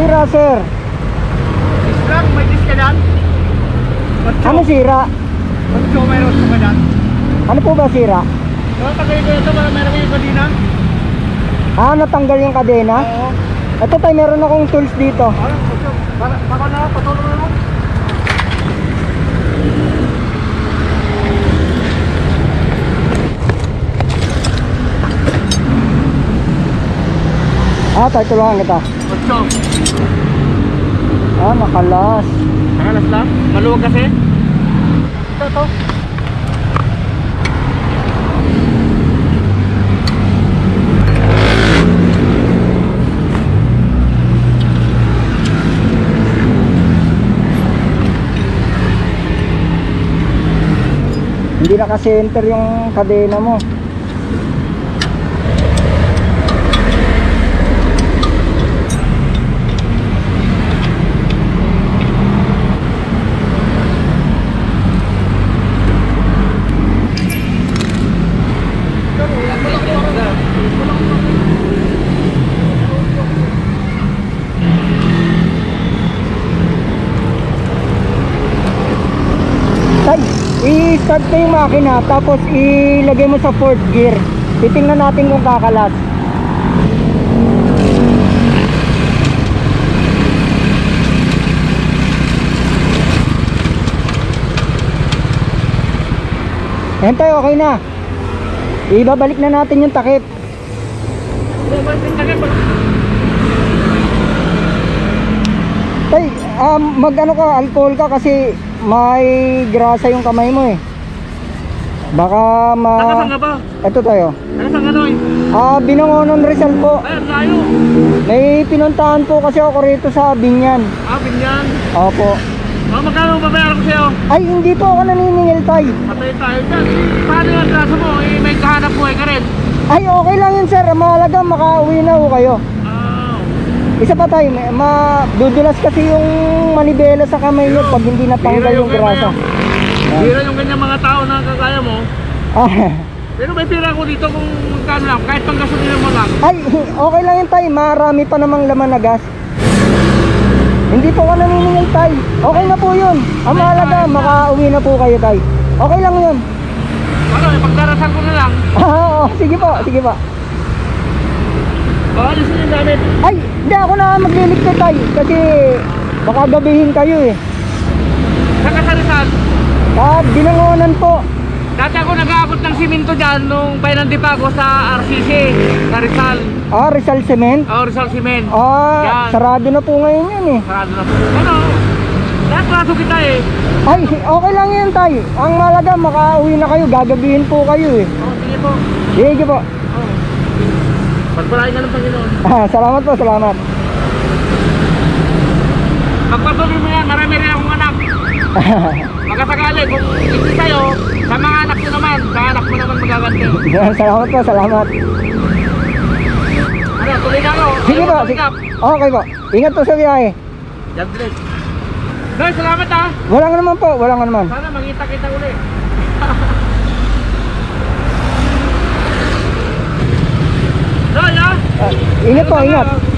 sira, sir? Disc lang, may disc ka dyan. Otso. Ano sira? Otso, may otso ka dyan. Ano po ba sira? Diba, tagay ko ito, para meron yung kadina. Ah, natanggal yung kadena? Oo. Ito tayo, meron akong tools dito. Ano. Para, para na, patulong na lang. Ah, tayo tulungan kita. Otso. Ah, nakalas. Nakalas lang. Maluwag kasi. Ito, ito. Hindi naka-center yung kadena mo. Tay, i-start ko yung makina tapos ilagay mo sa fourth gear. Titingnan natin kung kakalas. Yan tayo, okay na. Ibabalik na natin yung takip. Tay, um, mag ano ka, alcohol ka kasi may grasa yung kamay mo eh. Baka ma... Nakasang ka ba? Ito tayo. Nakasang ka doon? Ah, binangonan Rizal po. Ay, tayo. May pinuntahan po kasi ako rito sa Binyan. Ah, binyan. Opo. Ah, magkano babayaran ko sa'yo? Ay, hindi po ako naniningil tay. Patay tayo dyan. Paano yung atraso mo? Eh, may kahanap buhay ka rin. Ay, okay lang yun sir. Mahalaga, makauwi na ho kayo. Ah, Isa pa tayo, may- madudulas kasi yung manibela sa kamay niyo pag hindi natanggal yung yung grasa. Bira yung ganyan mga tao na kagaya mo. Pero may pira ko dito kung magkano lang. Kahit pang gasolina mo lang. ay, okay lang yun tay. Marami pa namang laman na gas. Hindi po ako naniningil tay. Okay na po yun. Ang mahalaga, makauwi na po kayo tay. Okay lang yun. Ano, pagdarasan ko na lang. Ah, oo. sige po, sige po. Baka alisin yung gamit. Ay, hindi ako na magliligtad tay. Kasi baka gabihin kayo eh. Sa kasarisan. Ah, binangonan po. Dati ako nag-aabot ng siminto dyan nung Bainandi pa ako sa RCC, sa Rizal. Ah, Rizal Cement. Oh, Rizal Cement. Ah, Yan. sarado na po ngayon yun eh. Sarado na po. Ano? Lahat klaso kita eh. Ay, okay lang yan tay. Ang malaga, makauwi na kayo. Gagabihin po kayo eh. Oh, sige po. Sige po. Oh. Pagpalain ka ng Panginoon. Ah, salamat po, salamat. Pagpatuloy mo yan, marami rin akong anak. Magkasakali, kung hindi sa'yo, sa mga anak mo naman, sa anak mo naman magaganti. salamat po, salamat. Ano, tuloy na ako. Sige po, sige. Okay po. Ingat po sa biyahe. God bless. Guys, salamat ah. Wala nga naman po, wala nga naman. Sana magkita-kita ulit. Noy ah. Ah, ingat po, ingat.